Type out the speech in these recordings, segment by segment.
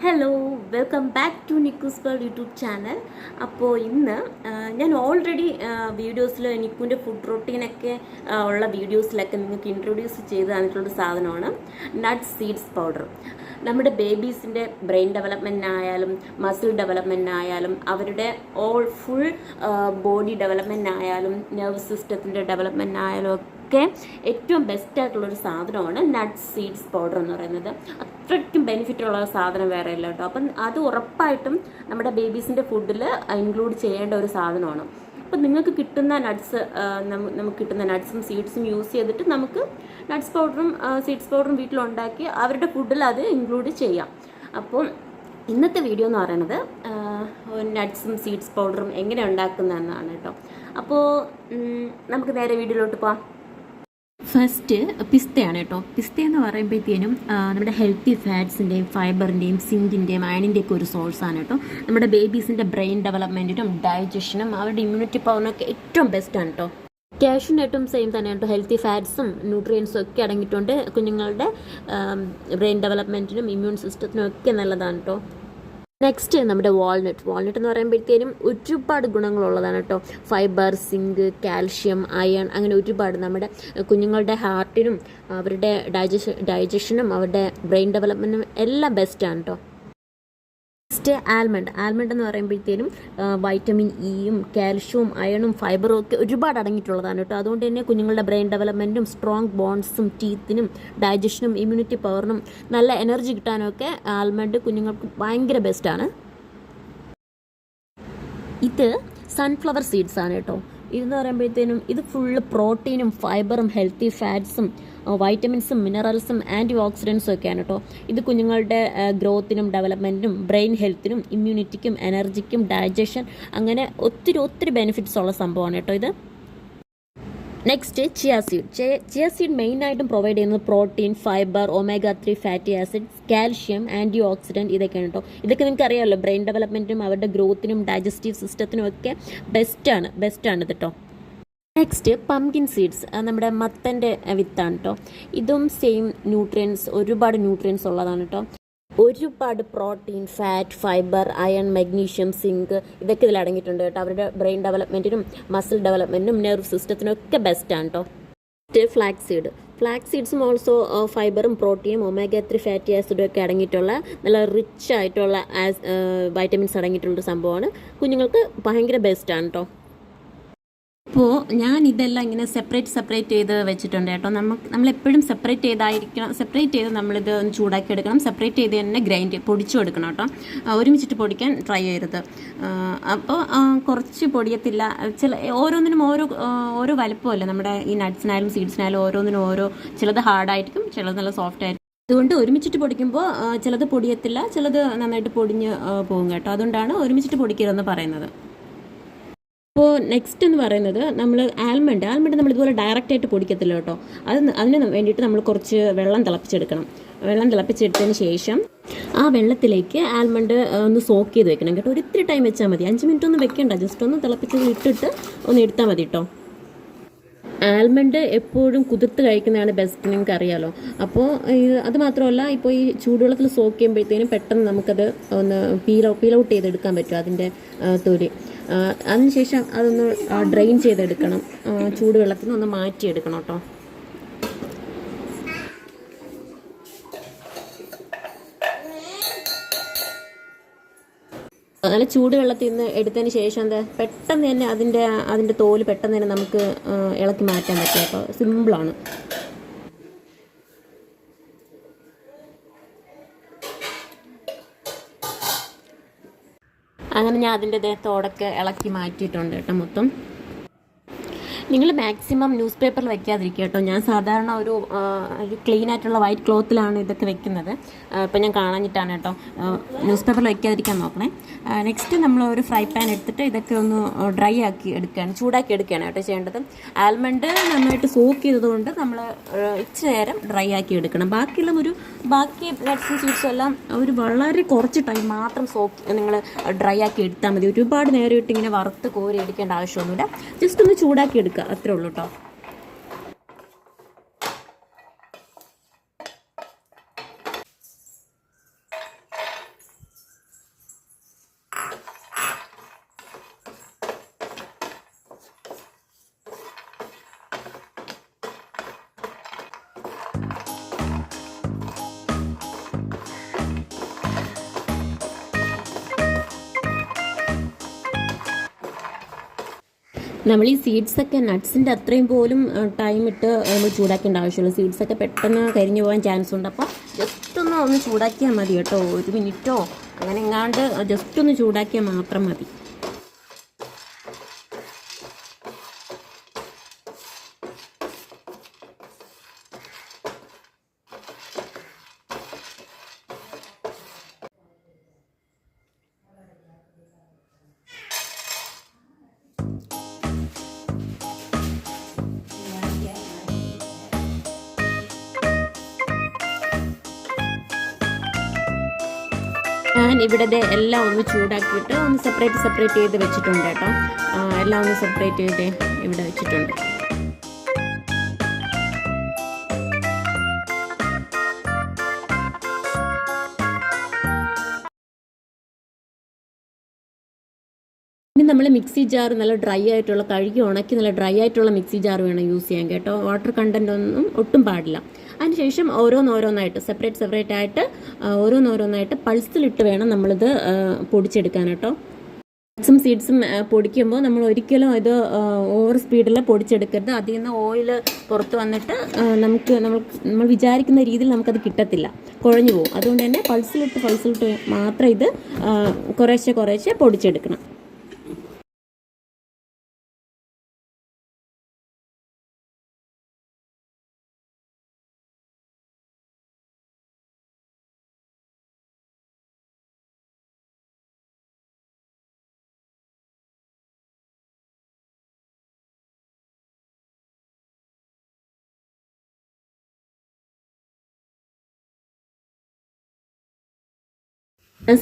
Hello welcome back to Nikku's world YouTube channel അപ്പോൾ ഇന്ന് ഞാൻ ഓൾറെഡി വീഡിയോസിൽ നിക്കുവിന്റെ ഫുഡ് റൊട്ടീനൊക്കെ ഉള്ള വീഡിയോസിലൊക്കെ നിങ്ങൾക്ക് ഇൻട്രൊഡ്യൂസ് ചെയ്ത് തന്നിട്ടുള്ള സാധനമാണ് നട്ട് സീഡ്സ് പൗഡർ നമ്മുടെ ബേബീസിന്റെ ബ്രെയിൻ ഡെവലപ്മെന്റ് ആയാലും മസിൽ ഡെവലപ്മെന്റ് ആയാലും അവരുടെ ഓൾ ഫുൾ ബോഡി ഡെവലപ്മെന്റ് ആയാലും നെർവ് സിസ്റ്റത്തിന്റെ ഡെവലപ്മെന്റിനായാലും ഒക്കെ ഏറ്റവും ബെസ്റ്റ് ആയിട്ടുള്ള ഒരു സാധനമാണ് നട്ട് സീഡ്സ് പൗഡർ എന്ന് പറയുന്നത്. അത്രയ്ക്കും ബെനിഫിറ്റ് ഉള്ള സാധനം വേറെ ഇല്ല കേട്ടോ. അപ്പം അത് ഉറപ്പായിട്ടും നമ്മുടെ ബേബീസിന്റെ ഫുഡിൽ ഇൻക്ലൂഡ് ചെയ്യേണ്ട ഒരു സാധനമാണ്. അപ്പം നിങ്ങൾക്ക് കിട്ടുന്ന നട്ട്സ് നമുക്ക് കിട്ടുന്ന നട്ട്സും സീഡ്സും യൂസ് ചെയ്തിട്ട് നമുക്ക് നട്ട്സ് പൗഡറും സീഡ്സ് പൗഡറും വീട്ടിലുണ്ടാക്കി അവരുടെ ഫുഡിൽ അത് ഇൻക്ലൂഡ് ചെയ്യാം. അപ്പം ഇന്നത്തെ വീഡിയോ എന്ന് പറയുന്നത് നട്ട്സും സീഡ്സ് പൗഡറും എങ്ങനെ ഉണ്ടാക്കുന്നതെന്നാണ് കേട്ടോ. അപ്പോൾ നമുക്ക് നേരെ വീഡിയോയിലോട്ട് പോവാം. ഫസ്റ്റ് പിസ്തയാണ് കേട്ടോ. പിസ്ത എന്ന് പറയുമ്പോഴത്തേനും നമ്മുടെ ഹെൽത്തി ഫാറ്റ്സിന്റെയും ഫൈബറിന്റെയും സിങ്കിന്റെയും അയണിന്റെയൊക്കെ ഒരു സോഴ്സാണ് കേട്ടോ. നമ്മുടെ ബേബീസിന്റെ ബ്രെയിൻ ഡെവലപ്മെന്റിനും ഡൈജഷനും അവരുടെ ഇമ്മ്യൂണിറ്റി പവറിനൊക്കെ ഏറ്റവും ബെസ്റ്റാണ് കേട്ടോ. ക്യാഷ്യൂനട്ടും സെയിം തന്നെയാണ് കേട്ടോ. ഹെൽത്തി ഫാറ്റ്സും ന്യൂട്രിയൻസും ഒക്കെ അടങ്ങിയിട്ടുണ്ട്. കുഞ്ഞുങ്ങളുടെ ബ്രെയിൻ ഡെവലപ്മെന്റിനും ഇമ്മ്യൂൺ സിസ്റ്റത്തിനും ഒക്കെ നല്ലതാണ് കേട്ടോ. നെക്സ്റ്റ് നമ്മുടെ വാൾനട്ട് വാൾനട്ട് എന്ന് പറയുമ്പോഴത്തേനും ഒരുപാട് ഗുണങ്ങളുള്ളതാണ് കേട്ടോ. ഫൈബർ സിങ്ക് കാൽഷ്യം അയൺ അങ്ങനെ ഒരുപാട് നമ്മുടെ കുഞ്ഞുങ്ങളുടെ ഹാർട്ടിനും അവരുടെ ഡൈജഷനും അവരുടെ ബ്രെയിൻ ഡെവലപ്മെന്റിനും എല്ലാം ബെസ്റ്റാണ് കേട്ടോ. Next almond. ആൽമണ്ട് എന്ന് പറയുമ്പോഴത്തേനും വൈറ്റമിൻ ഇയും കാൽഷ്യവും അയണും ഫൈബറും ഒക്കെ ഒരുപാട് അടങ്ങിയിട്ടുള്ളതാണ് കേട്ടോ. അതുകൊണ്ട് തന്നെ കുഞ്ഞുങ്ങളുടെ ബ്രെയിൻ ഡെവലപ്മെന്റും സ്ട്രോങ് ബോൺസും ടീത്തിനും ഡൈജഷനും ഇമ്മ്യൂണിറ്റി പവറിനും നല്ല എനർജി കിട്ടാനൊക്കെ ആൽമണ്ട് കുഞ്ഞുങ്ങൾക്ക് ഭയങ്കര ബെസ്റ്റാണ് ഇത് സൺഫ്ലവർ സീഡ്സ് ആണ് കേട്ടോ. ഇതെന്ന് പറയുമ്പോഴത്തേനും ഇത് ഫുള്ള് പ്രോട്ടീനും ഫൈബറും ഹെൽത്തി ഫാറ്റ്സും വൈറ്റമിൻസും മിനറൽസും ആന്റി ഓക്സിഡൻസും ഒക്കെയാണ് കേട്ടോ ഇത് കുഞ്ഞുങ്ങളുടെ ഗ്രോത്തിനും ഡെവലപ്മെന്റിനും ബ്രെയിൻ ഹെൽത്തിനും ഇമ്മ്യൂണിറ്റിക്കും എനർജിക്കും ഡൈജഷൻ അങ്ങനെ ഒത്തിരി ഒത്തിരി ബെനിഫിറ്റ്സ് ഉള്ള സംഭവമാണ് കേട്ടോ ഇത്. Next chia seed chia seed മെയിനായിട്ടും പ്രൊവൈഡ് ചെയ്യുന്നത് protein fibre omega three fatty acid calcium antioxidant ഇതൊക്കെയാണ് കേട്ടോ ഇതൊക്കെ നിങ്ങൾക്ക് അറിയാമല്ലോ ബ്രെയിൻ ഡെവലപ്മെന്റിനും അവരുടെ ഗ്രോത്തിനും ഡൈജസ്റ്റീവ് സിസ്റ്റത്തിനും ഒക്കെ ബെസ്റ്റാണ് ബെസ്റ്റാണ് ഇത് കേട്ടോ നെക്സ്റ്റ് പംകിൻ സീഡ്സ് നമ്മുടെ മത്തന്റെ വിത്താണ് കേട്ടോ ഇതും സെയിം ന്യൂട്രിയൻസ് ഒരുപാട് ന്യൂട്രിയൻസ് ഉള്ളതാണ് കേട്ടോ ഒരുപാട് protein fat fibre iron magnesium zinc ഇതൊക്കെ ഇതിൽ അടങ്ങിയിട്ടുണ്ട് കേട്ടോ. അവരുടെ ബ്രെയിൻ ഡെവലപ്മെന്റിനും മസിൽ ഡെവലപ്മെന്റിനും നെർവ് സിസ്റ്റത്തിനും ഒക്കെ ബെസ്റ്റാണ് കേട്ടോ നെക്സ്റ്റ് ഫ്ലാക്സ് സീഡ് ഫ്ലാക്സ് സീഡ്സും ഓൾസോ ഫൈബറും പ്രോട്ടീനും ഒമേഗ ത്രീ ഫാറ്റി ആസിഡും ഒക്കെ അടങ്ങിയിട്ടുള്ള നല്ല റിച്ച് ആയിട്ടുള്ള വൈറ്റമിൻസ് അടങ്ങിയിട്ടുള്ള സംഭവമാണ്. കുഞ്ഞുങ്ങൾക്ക് ഭയങ്കര ബെസ്റ്റാണ് കേട്ടോ അപ്പോൾ ഞാൻ ഇതെല്ലാം ഇങ്ങനെ സെപ്പറേറ്റ് സെപ്പറേറ്റ് ചെയ്ത് വെച്ചിട്ടുണ്ട് കേട്ടോ. നമുക്ക് നമ്മളെപ്പോഴും സെപ്പറേറ്റ് ചെയ്തായിരിക്കണം. സെപ്പറേറ്റ് ചെയ്ത് നമ്മളിത് ഒന്ന് ചൂടാക്കി എടുക്കണം. സെപ്പറേറ്റ് ചെയ്ത് തന്നെ ഗ്രൈൻഡ് പൊടിച്ചു എടുക്കണം കേട്ടോ. ഒരുമിച്ചിട്ട് പൊടിക്കാൻ ട്രൈ ചെയ്യരുത്. അപ്പോൾ കുറച്ച് പൊടിയത്തില്ല. ചില ഓരോന്നിനും ഓരോ ഓരോ വലുപ്പമല്ലേ നമ്മുടെ ഈ നട്ട്സിനായാലും സീഡ്സിനായാലും ഓരോന്നിനും ഓരോ. ചിലത് ഹാർഡായിരിക്കും ചിലത് നല്ല സോഫ്റ്റ് ആയിരിക്കും. അതുകൊണ്ട് ഒരുമിച്ചിട്ട് പൊടിക്കുമ്പോൾ ചിലത് പൊടിയത്തില്ല ചിലത് നന്നായിട്ട് പൊടിഞ്ഞ് പോകും കേട്ടോ. അതുകൊണ്ടാണ് ഒരുമിച്ചിട്ട് പൊടിക്കരുതെന്ന് പറയുന്നത്. അപ്പോൾ നെക്സ്റ്റ് എന്ന് പറയുന്നത് നമ്മൾ ആൽമണ്ട് ആൽമണ്ട് നമ്മൾ ഇതുപോലെ ഡയറക്റ്റ് ആയിട്ട് പൊടിക്കത്തില്ല കേട്ടോ. അത് അതിന് വേണ്ടിയിട്ട് നമ്മൾ കുറച്ച് വെള്ളം തിളപ്പിച്ചെടുക്കണം. വെള്ളം തിളപ്പിച്ചെടുത്തതിന് ശേഷം ആ വെള്ളത്തിലേക്ക് ആൽമണ്ട് ഒന്ന് സോക്ക് ചെയ്ത് വെക്കണം കേട്ടോ. ഒരു ഇത്തിരി ടൈം വെച്ചാൽ മതി. അഞ്ച് മിനിറ്റ് ഒന്നും വെക്കണ്ട. ജസ്റ്റ് ഒന്ന് തിളപ്പിച്ചത് ഇട്ടിട്ട് ഒന്ന് എടുത്താൽ മതി കേട്ടോ. ആൽമണ്ട് എപ്പോഴും കുതിർത്ത് കഴിക്കുന്നതാണ് ബെസ്റ്റ് നിങ്ങൾക്ക് അറിയാലോ അപ്പോൾ ഇത് അത് മാത്രമല്ല ഇപ്പോൾ ഈ ചൂടുവെള്ളത്തിൽ സോക്ക് ചെയ്യുമ്പോഴത്തേനും പെട്ടെന്ന് നമുക്കത് ഒന്ന് പീൽ പീൽ ഔട്ട് ചെയ്തെടുക്കാൻ പറ്റും അതിന്റെ തൊലി. അതിനുശേഷം അതൊന്ന് ഡ്രെയിൻ ചെയ്തെടുക്കണം. ചൂടുവെള്ളത്തിൽ നിന്ന് ഒന്ന് മാറ്റിയെടുക്കണം കേട്ടോ. നല്ല ചൂടുവെള്ളത്തിൽ നിന്ന് എടുത്തതിന് ശേഷം എന്താ പെട്ടെന്ന് തന്നെ അതിന്റെ അതിന്റെ തോൽ പെട്ടെന്ന് തന്നെ നമുക്ക് ഇളക്കി മാറ്റാൻ പറ്റും. അപ്പോൾ സിമ്പിളാണ് അങ്ങനെ ഞാൻ അതിന്റെ ദേഹത്തോടൊക്കെ ഇളക്കി മാറ്റിയിട്ടുണ്ട് കേട്ടോ മൊത്തം. നിങ്ങൾ മാക്സിമം ന്യൂസ് പേപ്പറിൽ വെക്കാതിരിക്കുക കേട്ടോ. ഞാൻ സാധാരണ ഒരു ഒരു ക്ലീൻ ആയിട്ടുള്ള വൈറ്റ് ക്ലോത്തിലാണ് ഇതൊക്കെ വെക്കുന്നത്. ഇപ്പം ഞാൻ കാണാഞ്ഞിട്ടാണ് കേട്ടോ. ന്യൂസ് പേപ്പറിൽ വെക്കാതിരിക്കാൻ നോക്കണേ. നെക്സ്റ്റ് നമ്മൾ ഒരു ഫ്രൈ പാൻ എടുത്തിട്ട് ഇതൊക്കെ ഒന്ന് ഡ്രൈ ആക്കി എടുക്കുകയാണ് ചൂടാക്കി എടുക്കുകയാണ് കേട്ടോ ചെയ്യേണ്ടത്. ആൽമണ്ട് നന്നായിട്ട് സോക്ക് ചെയ്തതുകൊണ്ട് നമ്മൾ ഇച്ചിരി നേരം ഡ്രൈ ആക്കി എടുക്കണം. ബാക്കിയുള്ള ഒരു ബാക്കി നട്ട്സും സ്വീറ്റ്സും എല്ലാം ഒരു വളരെ കുറച്ച് ടൈം മാത്രം സോക്ക് നിങ്ങൾ ഡ്രൈ ആക്കി എടുത്താൽ മതി. ഒരുപാട് നേരം ഇട്ട് ഇങ്ങനെ വറുത്ത് കോരി എടുക്കേണ്ട ആവശ്യമൊന്നുമില്ല. ജസ്റ്റ് ഒന്ന് ചൂടാക്കി എടുക്കുക. അത്രേ ഉള്ളൂ കേട്ടോ നമ്മൾ ഈ സീഡ്സൊക്കെ നട്ട്സിന്റെ അത്രയും പോലും ടൈം ഇട്ട് നമ്മൾ ചൂടാക്കേണ്ട ആവശ്യമുള്ളൂ സീഡ്സൊക്കെ പെട്ടെന്ന് കരിഞ്ഞു പോകാൻ ചാൻസ് ഉണ്ട്. അപ്പോൾ ജസ്റ്റ് ഒന്ന് ഒന്ന് ചൂടാക്കിയാൽ മതി കേട്ടോ. ഒരു മിനിറ്റോ അങ്ങനെ എങ്ങാണ്ട് ജസ്റ്റ് ഒന്ന് ചൂടാക്കിയാൽ മാത്രം മതി. ഇവിടെ എല്ലാം ഒന്ന് ചൂടാക്കിയിട്ട് ഒന്ന് സെപ്പറേറ്റ് സെപ്പറേറ്റ് ചെയ്ത് വെച്ചിട്ടുണ്ട് കേട്ടോ. എല്ലാം ഒന്ന് സെപ്പറേറ്റ് ചെയ്ത് ഇവിടെ വെച്ചിട്ടുണ്ട്. ഇനി നമ്മൾ മിക്സി ജാർ നല്ല ഡ്രൈ ആയിട്ടുള്ള കഴുകി ഉണക്കി നല്ല ഡ്രൈ ആയിട്ടുള്ള മിക്സി ജാർ വേണം യൂസ് ചെയ്യാൻ കേട്ടോ. വാട്ടർ കണ്ടന്റ് ഒന്നും ഒട്ടും പാടില്ല. അതിനുശേഷം ഓരോന്നോരോന്നായിട്ട് സെപ്പറേറ്റ് സെപ്പറേറ്റ് ആയിട്ട് ഓരോന്നോരോന്നായിട്ട് പൾസിലിട്ട് വേണം നമ്മളിത് പൊടിച്ചെടുക്കാൻ കേട്ടോ. നട്ട്സും സീഡ്സും പൊടിക്കുമ്പോൾ നമ്മൾ ഒരിക്കലും ഇത് ഓവർ സ്പീഡിൽ പൊടിച്ചെടുക്കരുത്. അതിൽ നിന്ന് ഓയിൽ പുറത്ത് വന്നിട്ട് നമുക്ക് നമ്മൾ നമ്മൾ വിചാരിക്കുന്ന രീതിയിൽ നമുക്കത് കിട്ടത്തില്ല. കുഴഞ്ഞു പോകും. അതുകൊണ്ട് തന്നെ പൾസിലിട്ട് പൾസിലിട്ട് മാത്രം ഇത് കുറേശ്ശെ കുറേശ്ശെ പൊടിച്ചെടുക്കണം.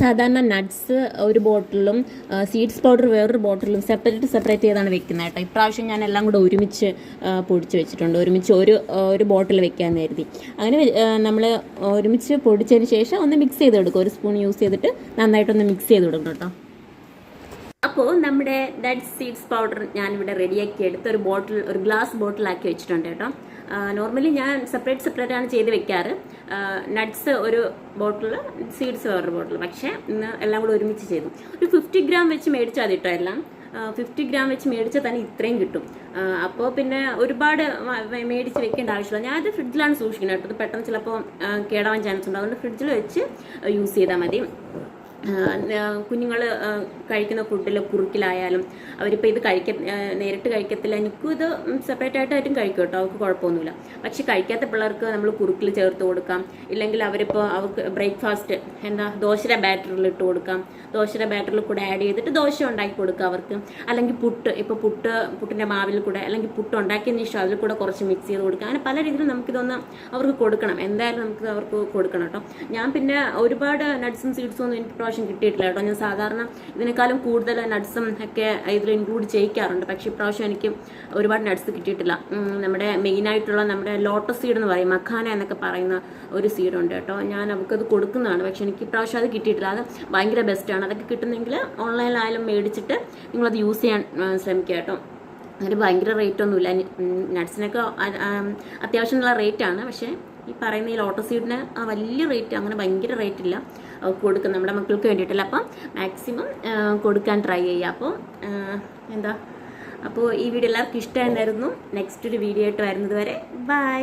സാധാരണ നട്ട്സ് ഒരു ബോട്ടിലും സീഡ്സ് പൗഡർ വേറൊരു ബോട്ടിലും സെപ്പറേറ്റ് സെപ്പറേറ്റ് ചെയ്താണ് വെക്കുന്നത് കേട്ടോ. ഇപ്രാവശ്യം ഞാൻ എല്ലാം കൂടെ ഒരുമിച്ച് പൊടിച്ച് വെച്ചിട്ടുണ്ട്. ഒരുമിച്ച് ഒരു ഒരു ബോട്ടിൽ വെക്കാമെന്ന് കരുതി. അങ്ങനെ നമ്മൾ ഒരുമിച്ച് പൊടിച്ചതിന് ശേഷം ഒന്ന് മിക്സ് ചെയ്ത് കൊടുക്കും ഒരു സ്പൂൺ യൂസ് ചെയ്തിട്ട് നന്നായിട്ടൊന്ന് മിക്സ് ചെയ്ത് കൊടുക്കും കേട്ടോ. അപ്പോൾ നമ്മുടെ ഡെഡ് സീഡ്സ് പൗഡർ ഞാനിവിടെ റെഡിയാക്കി എടുത്ത് ഒരു ബോട്ടിൽ ഒരു ഗ്ലാസ് ബോട്ടിലാക്കി വെച്ചിട്ടുണ്ട് കേട്ടോ. നോർമലി ഞാൻ സെപ്പറേറ്റ് സെപ്പറേറ്റ് ആണ് ചെയ്ത് വെക്കാറ്. നട്ട്സ് ഒരു ബോട്ടിൽ സീഡ്സ് വേറൊരു ബോട്ടിൽ പക്ഷേ ഇന്ന് എല്ലാം കൂടെ ഒരുമിച്ച് ചെയ്തു. ഒരു ഫിഫ്റ്റി ഗ്രാം വെച്ച് മേടിച്ചാൽ മതി കേട്ടോ എല്ലാം. ഫിഫ്റ്റി ഗ്രാം വെച്ച് മേടിച്ചാൽ തന്നെ ഇത്രയും കിട്ടും. അപ്പോൾ പിന്നെ ഒരുപാട് മേടിച്ച് വെക്കേണ്ട ആവശ്യമില്ല. ഞാനത് ഫ്രിഡ്ജിലാണ് സൂക്ഷിക്കുന്നത് കേട്ടോ. പെട്ടെന്ന് ചിലപ്പോൾ കേടാവാൻ ചാൻസ് ഉണ്ട്. അതുകൊണ്ട് ഫ്രിഡ്ജിൽ വെച്ച് യൂസ് ചെയ്താൽ മതി. കുഞ്ഞുങ്ങൾ കഴിക്കുന്ന ഫുഡിൽ കുറുക്കിലായാലും അവരിപ്പോൾ ഇത് കഴിക്ക നേരിട്ട് കഴിക്കത്തില്ല. എനിക്കും ഇത് സെപ്പറേറ്റ് ആയിട്ടായിട്ടും കഴിക്കും കേട്ടോ. അവർക്ക് കുഴപ്പമൊന്നുമില്ല. പക്ഷെ കഴിക്കാത്ത പിള്ളേർക്ക് നമ്മൾ കുറുക്കിൽ ചേർത്ത് കൊടുക്കാം. ഇല്ലെങ്കിൽ അവരിപ്പോൾ അവർക്ക് ബ്രേക്ക്ഫാസ്റ്റ് എന്താ ദോശയുടെ ബാറ്ററിൽ ഇട്ട് കൊടുക്കാം. ദോശയുടെ ബാറ്ററിൽ കൂടെ ആഡ് ചെയ്തിട്ട് ദോശ ഉണ്ടാക്കി കൊടുക്കുക അവർക്ക്. അല്ലെങ്കിൽ പുട്ട് ഇപ്പോൾ പുട്ട് പുട്ടിന്റെ മാവിൽ കൂടെ അല്ലെങ്കിൽ പുട്ട് ഉണ്ടാക്കിയതിന് ശേഷം അതിൽ കൂടെ കുറച്ച് മിക്സ് ചെയ്ത് കൊടുക്കുക അങ്ങനെ പല രീതിയിലും നമുക്കിതൊന്ന് അവർക്ക് കൊടുക്കണം. എന്തായാലും നമുക്ക് അവർക്ക് കൊടുക്കണം കേട്ടോ. ഞാൻ പിന്നെ ഒരുപാട് നട്ട്സും സീഡ്സും ഒന്നും എനിക്ക് പ്രാവശ്യം കിട്ടിയിട്ടില്ല കേട്ടോ. ഞാൻ സാധാരണ ഇതിനേക്കാളും കൂടുതൽ നട്ട്സും ഒക്കെ ഇതിൽ ഇൻക്ലൂഡ് ചെയ്യിക്കാറുണ്ട്. പക്ഷേ ഇപ്രാവശ്യം എനിക്ക് ഒരുപാട് നട്ട്സ് കിട്ടിയിട്ടില്ല. നമ്മുടെ മെയിനായിട്ടുള്ള നമ്മുടെ ലോട്ടസ് സീഡ് എന്ന് പറയും മഖാന എന്നൊക്കെ പറയുന്ന ഒരു സീഡുണ്ട് കേട്ടോ. ഞാൻ അവർക്കത് കൊടുക്കുന്നതാണ്. പക്ഷേ എനിക്ക് ഇപ്രാവശ്യം അത് കിട്ടിയിട്ടില്ല. അത് ഭയങ്കര ബെസ്റ്റാണ് അതൊക്കെ കിട്ടുന്നെങ്കിൽ ഓൺലൈനിലായാലും മേടിച്ചിട്ട് നിങ്ങളത് യൂസ് ചെയ്യാൻ ശ്രമിക്കുക കേട്ടോ. അതിന് ഭയങ്കര റേറ്റ് ഒന്നുമില്ല. നട്ട്സിനൊക്കെ അത്യാവശ്യമുള്ള റേറ്റാണ് പക്ഷേ ഈ പറയുന്ന ഈ ലോട്ടസ് സീഡിന് ആ വലിയ റേറ്റ് അങ്ങനെ ഭയങ്കര റേറ്റ് ഇല്ല. കൊടുക്കും നമ്മുടെ മക്കൾക്ക് വേണ്ടിയിട്ടല്ല. അപ്പം മാക്സിമം കൊടുക്കാൻ ട്രൈ ചെയ്യുക. അപ്പോൾ എന്താ? അപ്പോൾ ഈ വീഡിയോ എല്ലാവർക്കും ഇഷ്ടമായിരുന്നു നെക്സ്റ്റ് ഒരു വീഡിയോ ആയിട്ട് വരുന്നത് വരെ. ബൈ